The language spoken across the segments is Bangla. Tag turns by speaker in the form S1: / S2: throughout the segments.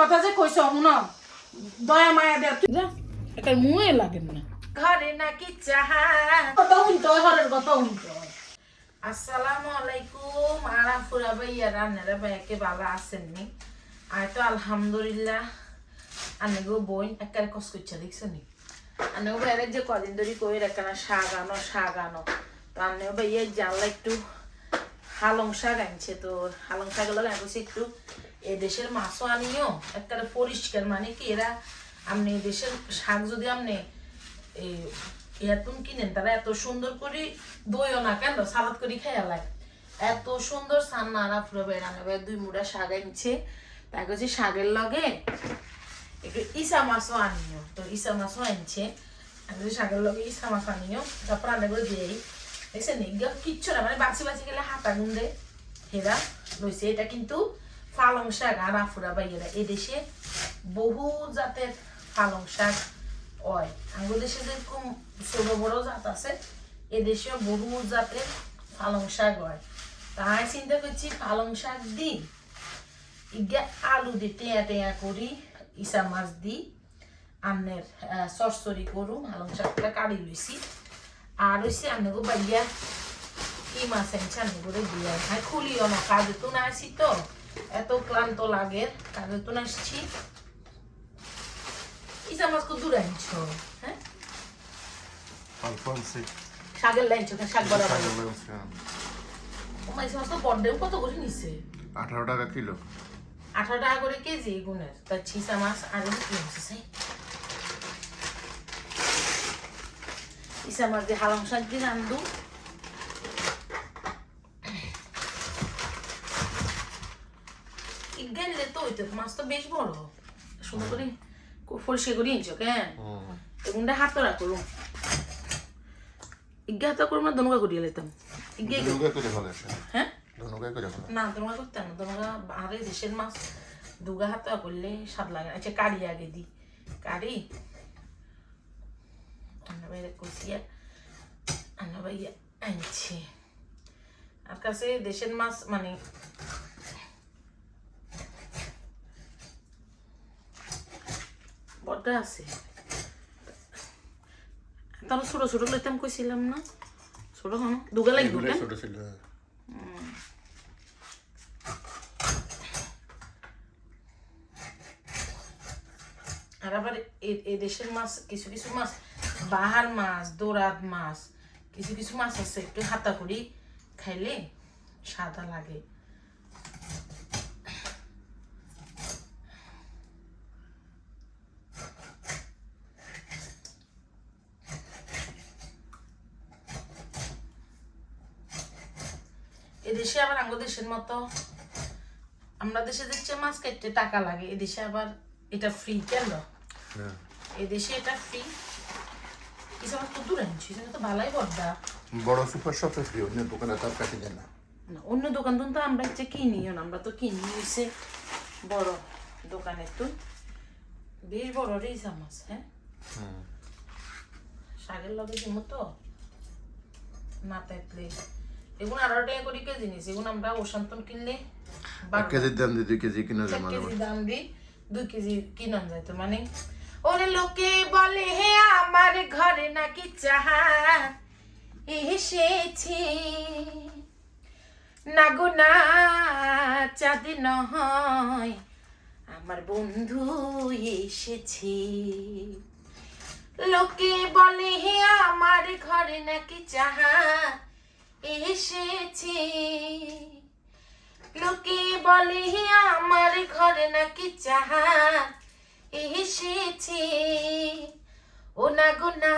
S1: কথা যে কইছ শুন। দয়া মায়া দে তুই যা। মুয়ে লাগেন না।
S2: ঘরে নাকি চাহা
S1: কত উনতো হরের কত উনতো
S2: আসসালামু আলাইকুম। আরা ফুরা ভাইয়া রান্নারা ভাইয়াকে ভালো আর তো আলহামদুলিল্লাহ। আনেগো বই একারে কস করছে দেখছ নি? আনেগো ভাইয়ারে যে কদিন ধরে কই একখানা শাক আনো শাক আনো। তো ভাইয়া জানলা একটু হালং শাক আনছে তো হালং শাক লাগে একটু এ দেশের মাছও আনিও একটা পরিষ্কার মানে কি এরা আপনি দেশের শাক যদি আপনি এরকম কিনেন তারা এত সুন্দর করে দইও না কেন? সালাদ করে খেয়া লাগে। এত সুন্দর সান্না আরা পুরো বেড়ানো ভাই দুই মুড়া শাক আনছে। তাই হচ্ছে শাকের লগে একটু ইসা মাছও আনিও। তো ইসা মাছও আনছে। আমি বলছি, শাকের লগে ইসা মাছ আনিও। তারপর আনে করে দিয়েই দেখছেন? কিচ্ছু না। মানে বাছি বাছি গেলে হাতা গুন্ডে হেরা লইছে। এটা কিন্তু পালং শাক আর আফুরা বাইয়েরা এদেশে বহু জাতের পালং শাক হয়। আমাদের দেশে যেরকম ছোট বড় জাত আছে এদেশেও বহু জাতের পালং শাক হয়। তাই চিন্তা করছি পালং শাক দিই ইগা আলু দি, টেয়া টেয়া করি, ইসা মাছ দি, আন্নের সরসরি করু পালং শাকটা কাড়ি লইছি। আর হইছে আন্নগো বাইয়া, কি মাছ আনছে আন্নে করে দিয়ে খুলিও না, কাজে তো না আসি তো এত ক্লান্ত লাগে কাজে তো আসছি। ইসা মাছ কত দূর আনছো হ্যাঁ. শাকের লাইনছো শাক বড়
S3: ব্যবস্থা।
S2: ও মাছ মাছ তো বড্ডেও কত করে নিছে?
S3: আঠারো টাকা কিলো।
S2: আঠারো টাকা করে কেজি এগুনের তা ছিসা মাছ আর কি হচ্ছে ইসা মাছ দিয়ে হালং শাক দিয়ে রান্ধু গেলে তো ওইটা মাছ তো বেশ বড়। সুন্দর করে পরিষ্কার করে নিচ্ছ কেন? এগুনটা হাত তোরা করুম। ইজ্ঞা হাত করুম না দনুকা করিয়ে লেতাম ইজ্ঞা। হ্যাঁ? না তোমার করতে না। তোমার আরে দেশের মাছ। দুগা হাতে করলে স্বাদ লাগে আচ্ছা কারি আগে দি। কারি। আন্না বাইরে কষিয়া আন্না ভাইয়া আনছে আর কাছে দেশের মাছ মানে বড্ডা আছে। তাহলে ছোট ছোট লইতাম কইছিলাম না। ছোট হন দুগা
S3: ছোট ছিল
S2: আর আবার এ- দেশের মাছ কিছু কিছু মাছ বাহার মাছ দোরাত মাছ কিছু কিছু মাছ আছে একটু হাতা করি খাইলে সাদা লাগে এদেশে আবার আঙ্গ দেশের মতো। আমরা দেশে দেখছি মাছ কাটতে টাকা লাগে এদেশে আবার এটা ফ্রি কেন?
S3: হ্যাঁ।
S2: এদেশে এটা ফ্রি কিছু আমার তো দূরে আনছি সেটা তো ভালোই বড়দা।
S3: বড় সুপার শপে ফ্রি অন্য দোকানে তার কাছে যায় না।
S2: অন্য দোকান তো তো আমরা হচ্ছে কিনিও না আমরা তো কিনি হয়েছে বড় দোকানে তো বেশ বড় রেজা মাছ হ্যাঁ?
S3: হুম।
S2: শাকের লগে তো না থাকলে এগুলো টাকা করে কেজি নিছি। এগুলো আমরা ওশান্তন কিনলে
S3: এক
S2: বারো
S3: কেজির দাম দিয়ে দুই কেজি কিনা যায় মাঝে
S2: দাম দুই কেজি কিনান যাইতো মানে ওরে লোকে বলে হে আমার ঘরে নাকি চাহা এসেছি। না গো না চাঁদ নয় আমার বন্ধু এসেছি। লোকে বলে হে আমার ঘরে নাকি চাহা এসেছি। লোকে বলে, আমার ঘরে নাকি চাহা এসেছি। ও না গো, না,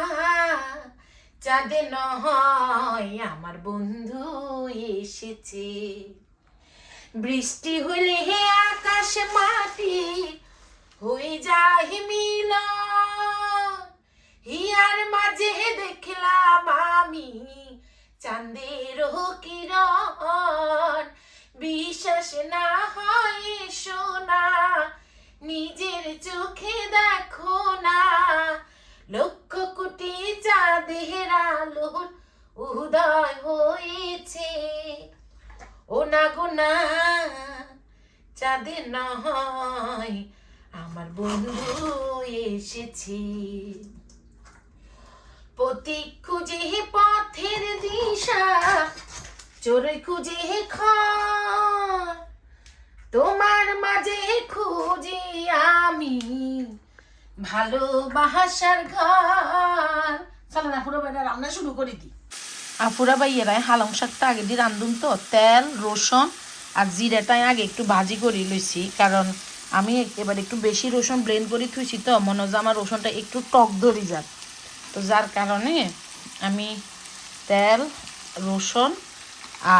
S2: চাঁদে নহয় আমার বন্ধু এসেছে। বৃষ্টি হলে হে আকাশ মাটি, হয়ে যায় মিলন হিয়ার মাঝে দেখলাম আমি চাঁদের কিরণ, বিশ্বাস না হয় সোনা নিজের চোখে দেখো না। লক্ষ কোটি চাঁদের আলোর উদয় হয়েছে। ও না গো না, চাঁদের নয়, আমার বন্ধু এসেছে। প্রতীক খুঁজে পথের দিশা চোরে খুঁজে খার তোমার মাঝে খুঁজি আমি ভালোবাসার ঘর। চলো না পুরো বেটা রান্না শুরু করে দিই আফুরা ভাইয়েরাই হালং শাকটা আগে দিয়ে রান্ধুন তো। তেল, রসুন আর জিরাটাই আগে একটু ভাজি করে লইছি, কারণ আমি এবার একটু বেশি রসুন ব্লেন্ড করে থুইছি তো। মনে হয় আমার রসুনটা একটু টক ধরে যাক। তো যার কারণে আমি তেল, রসুন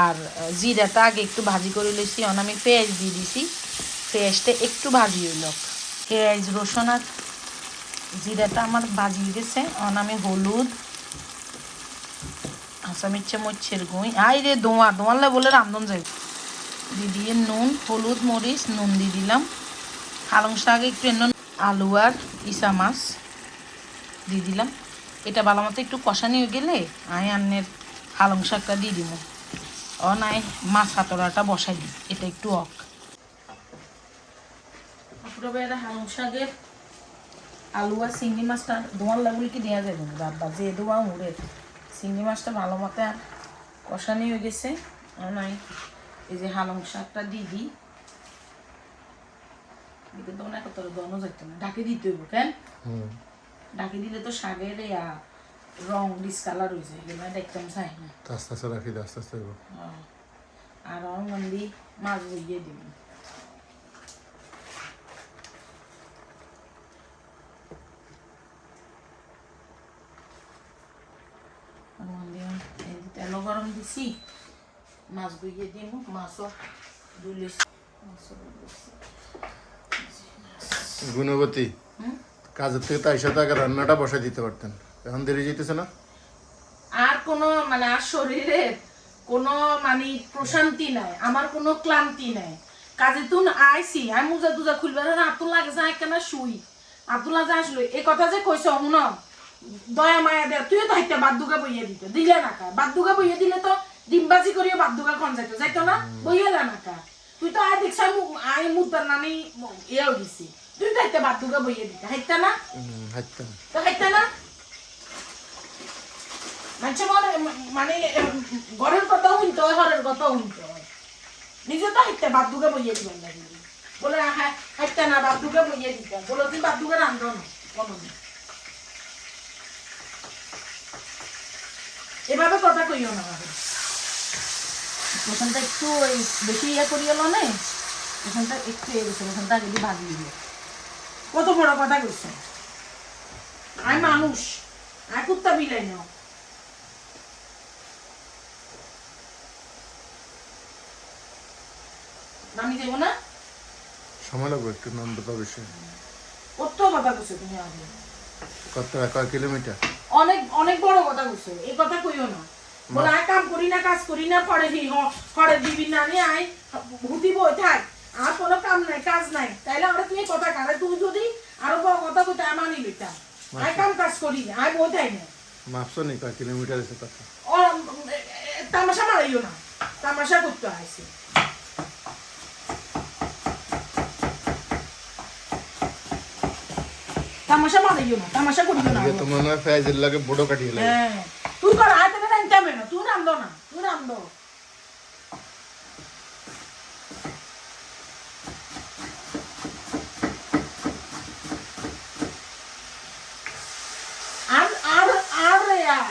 S2: আর জিরাটা আগে একটু ভাজি করে লইছি। অন আমি পেঁয়াজ দিয়ে দিছি। পেঁয়াজটা একটু ভাজি হইল। পেঁয়াজ, রসুন আর জিরাটা আমার ভাজি গেছে। অন আমি হলুদ আসামিচ্ছে মরিচের গুঁই আই রে দোয়া দোয়ালে বলে রান্ধন যাই। দিয়ে দিয়ে নুন, হলুদ, মরিচ, নুন দিয়ে দিলাম। পালং শাক একটু আলু আর ইসা মাছ দিয়ে দিলাম। এটা ভালো মতো একটু কষানি হয়ে গেলে আই আন্নের পালং শাকটা দিয়ে দিব। ও নাই, মাছ হাতড়াটা বসাই দিই, এটা একটু অক। হালং শাকের আলু আর চিংড়ি মাছটা কি দেওয়া যে চিংড়ি মাছটা ভালো মতো আর হয়ে গেছে। এই যে হালং শাকটা দিয়ে দিই। না, ঢাকি দিতে হইব, কেন? ঢাকি দিলে তো শাকের রং ডিসকালার হয়ে যায় এগুলো দেখতাম চাই না।
S3: আস্তে আস্তে রাখি আস্তে আস্তে।
S2: আর মন্দি মাছ বইয়ে দিব। তেল গরম দিছি মাছ বইয়ে দিব মাছও দুলিস
S3: গুণবতী? কাজের থেকে তাই সাথে আগে রান্নাটা বসাই দিতে পারতেন। এখন দেরি যেতেছে না?
S2: আর কোনো মানে আর শরীরে কোনো মানে প্রশান্তি নাই, আমার কোনো ক্লান্তি নাই। কাজে তুন আইসি আমি মুজা দুজা খুলবে না আতুল লাগে যায় কেন শুই? আতুলা যা আসলো এই কথা যে কইছ, শুন, দয়া মায়া দে তুইও তো হাইতে বাদ্দুকা বইয়ে দিতে, দিলে না কা? বাদ্দুকা বইয়ে দিলে তো ডিমবাজি করিও বাদ্দুকা খন যাইতো যাইতো না? বইয়ে না কা? তুই তো আয় দেখছ আই মুদার নানি ইয়েও দিছি। তুই বাদ্দুকা বইয়ে দিতে হাইতা না? তো হাইতা না? মানুষ মনে মানে ঘরের কথা শুনতে হয় ঘরের কথা শুনতে হয়। নিজে তো হাইতে বাদ্দুকে বইয়ে দিবেন না বলে হ্যাঁ হাইতে না বাদ্দুকে বইয়ে দিতে। বলে তুই রান্ধ না কোনোদিন এভাবে কথা কইও না ওখানটা একটু বেশি ইয়ে করিয়ে লো না ওখানটা একটু ইয়ে গেছে ওখানটা আগে দিল কত বড় কথা কইছে? আমি মানুষ আমি কুত্তা বিলাই না নামি যাব না?
S3: সময় লাগবে একটু নন্দটা বেশি।
S2: কত কথা কইছো তুমি আগে?
S3: কত কয় কিলোমিটার?
S2: অনেক অনেক বড় কথা কইছো এই কথা কইও না। বলে আয় কাম করি না কাজ করি না পরে হি পরে দিবি না নি আয়। হুতি বই থাক। আর কোনো কাম নাই কাজ নাই। তাইলে আমরা তুমি কথা কারে তুমি যদি আরও বড় কথা কইতে আমি মানি লইতাম আয় কাম কাজ করি না আয় বই না।
S3: মাপছো নি কয় কিলোমিটার আছে কত
S2: ও তামাশা মারাইও না তামাশা করতে আইছে। তামাশা মারাইও না তামাশা করিও না।
S3: আজকে তো মনে লাগে বড় কাটিয়ে লাগে।
S2: হ্যাঁ। তুই কর আয় রাখতে হবে না তুই রান্ধো না তুই রান্ধো আর আর আর রে আর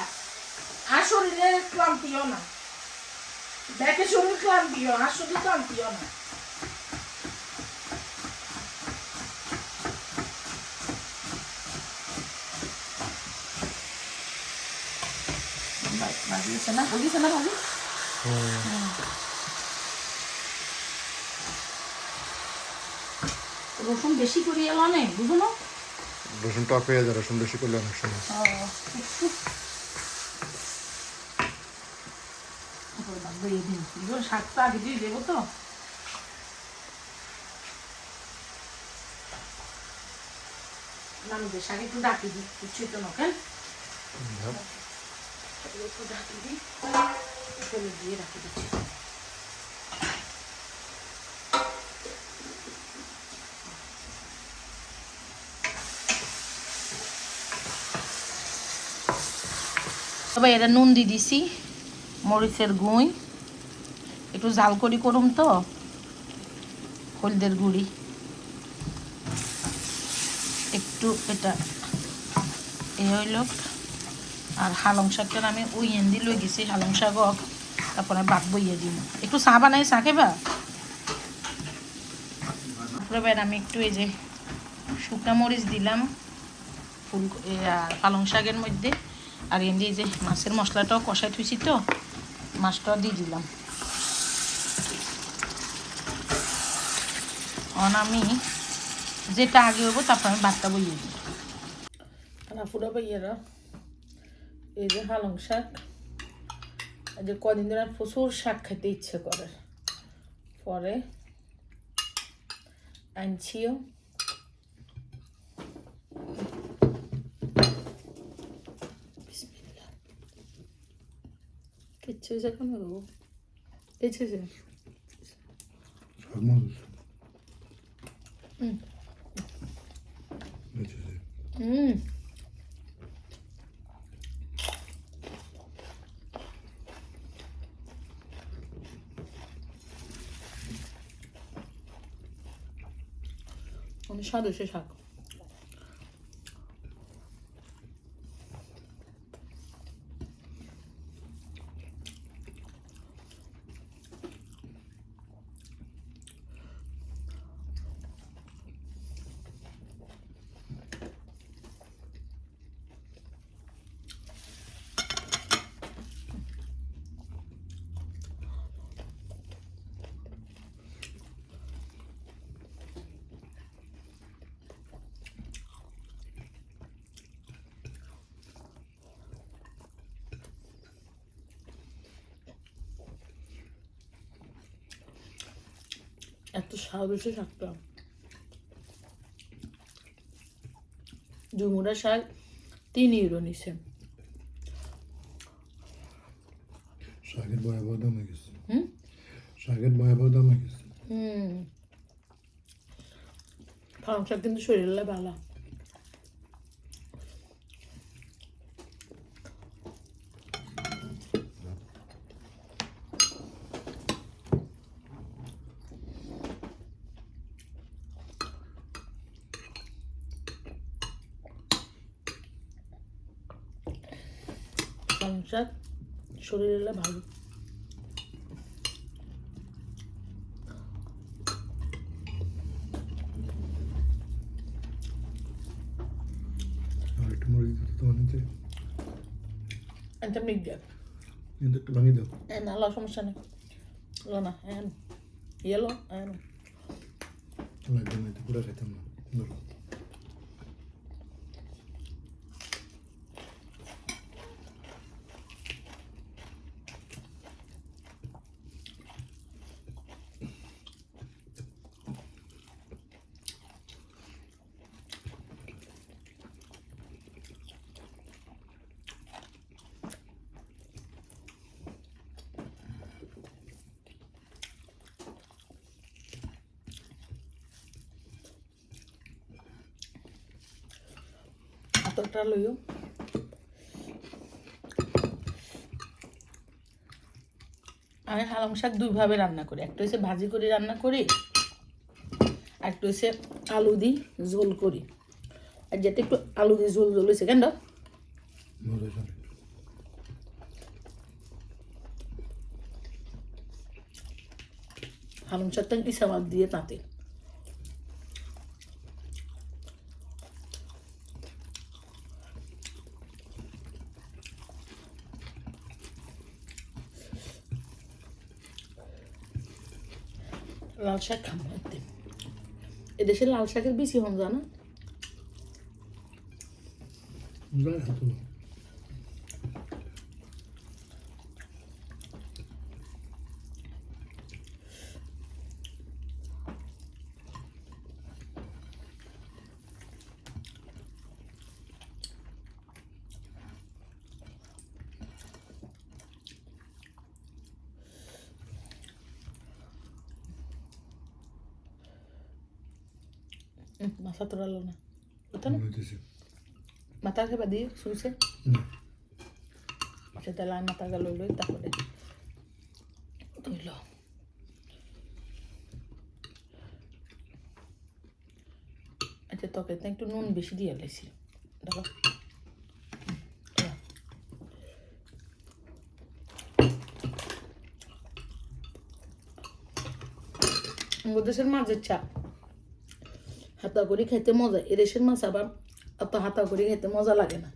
S2: আর শরীরে ক্লান্তিও না দেখে শরীর ক্লান্তিও আর ক্লান্তিও না ভাজি হচ্ছে না বুঝিছে না ভাজি রসুন বেশি করে এলো না বুঝো না?
S3: রসুন টক হয়ে যায় রসুন বেশি করলে অনেক সময়।
S2: ধুয়ে আগে দিয়ে দেবো তো। তো হ্যাঁ।
S4: তবে এটা নুন দিয়ে দিছি মরিচের গুঁড়। একটু জাল করি করুম তো। হলদের গুঁড়ি। একটু এটা এ হইল। আর হালং শাকটা আমি উইয়েন দি লই গেছি, হালং শাক হোক তারপরে ভাত বইয়ে দিন একটু চা বানাই, চা খেবা? তারপরে আমি একটু এই যে শুকনা মরিচ দিলাম, ফুল আর পালং শাকের মধ্যে। আর এমনি যে মাছের মশলাটাও কষাই থুইছি তো, মাছটাও দিয়ে দিলাম। আমি যেটা আগে হব তারপর আমি ভাতটা বইয়ে দিই
S2: ফুরা ভাইয়ারা এই যে হালং শাক। এই যে কদিন ধরে প্রচুর শাক খেতে ইচ্ছে করে। পরে আনছিও। বিসমিল্লাহ। কিচ্ছু হয়েছে এখন কিছু হয়েছে হুম অনেক স্বাদ হয়েছে শাক এত স্বাদ থাকতাম ডুমুরা শাক তিন ইউরো নিছে।
S3: শাকের ভয়াবহ দাম হয়ে গেছে।
S2: হুম?
S3: শাকের ভয়াবহ দাম হয়ে গেছে।
S2: হুম। পালং শাক কিন্তু শরীরে ভালো। শাক শরীরে ভালো।
S3: আর একটু মরিচ দিতে তোমার নিচে
S2: একটা মিট দেয়
S3: কিন্তু একটু ভাঙিয়ে দাও।
S2: En alla সমস্যা নেই.
S3: লাগবে না এটা পুরো খাইতাম না। ধরো।
S2: আমি হালং শাক দুইভাবে রান্না করি। একটা হচ্ছে ভাজি করে, রান্না করি একটা হচ্ছে আলু দিই ঝোল করি। আর যেটা একটু আলু দিয়ে ঝোল ঝোল হয়েছে কেন? হালং শাকটা ইসামাত দিয়ে তাতে লাল শাক একদিন। এদেশে লাল শাকের বেশি হম জানা?
S3: হাত না
S2: মাথা তোলালো না। ওটা না?
S3: মনে হইতেছে
S2: মাথা খেবা দিয়ে
S3: না
S2: এটা তাহলে আনা টাকা লইল তারপরে। ধুইল। আচ্ছা তোকে তো একটু নুন বেশি দিয়ে লাইছি। দেখো। দেশের মাছের চা হাতা করে খেতে মজা। এদেশের মাছ আবার অত হাতা করে খেতে মজা লাগে না।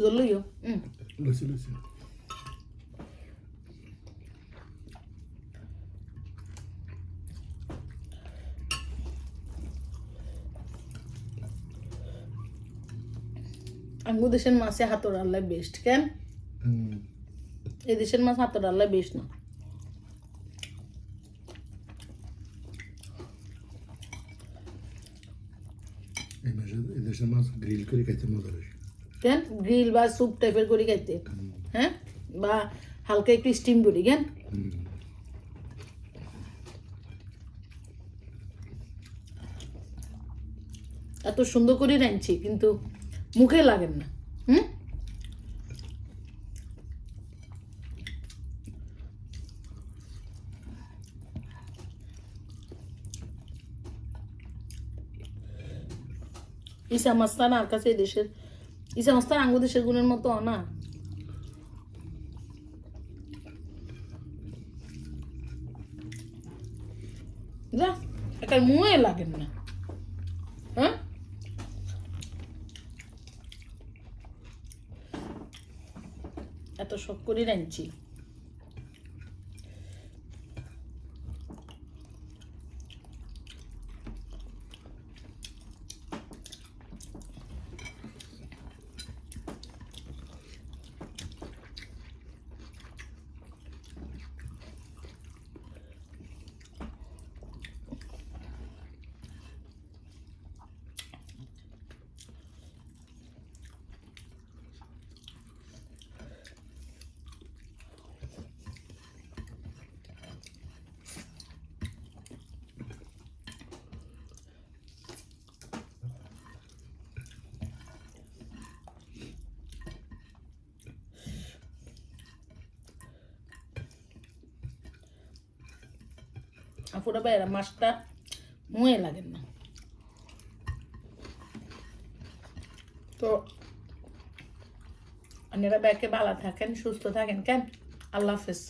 S2: জল্লইও হুম
S3: লুচি লুচি
S2: আঙ্গু দেশের মাছে হাতর আল্লাহ বেস্ট কেন
S3: হুম
S2: এই দেশের মাছ হাতর আল্লাহ বেস্ট না
S3: এই মাসে এই দেশের মাছ গ্রিল করে খাইতে মজা বেশি
S2: কেন? গ্রিল বা স্যুপ টাইপের করি খাইতে। হ্যাঁ? বা হালকা একটু স্টিম করি কেন? এত সুন্দর করে রাঁধছি কিন্তু মুখে লাগেন না। হুম? ইসা মাস্তান আর কাছে দেশের ইসা সমস্ত আঙ্গু সেগুনের মতো না? যা, একটা মুয়ে লাগেন না। হ্যাঁ? এত শখ করে রাঁধছি। আপুরা বাইরা মাছটা মুয়ে লাগেন না। তো আপনারা ব্যাকে ভালো থাকেন, সুস্থ থাকেন, কেন? আল্লাহ হাফেজ।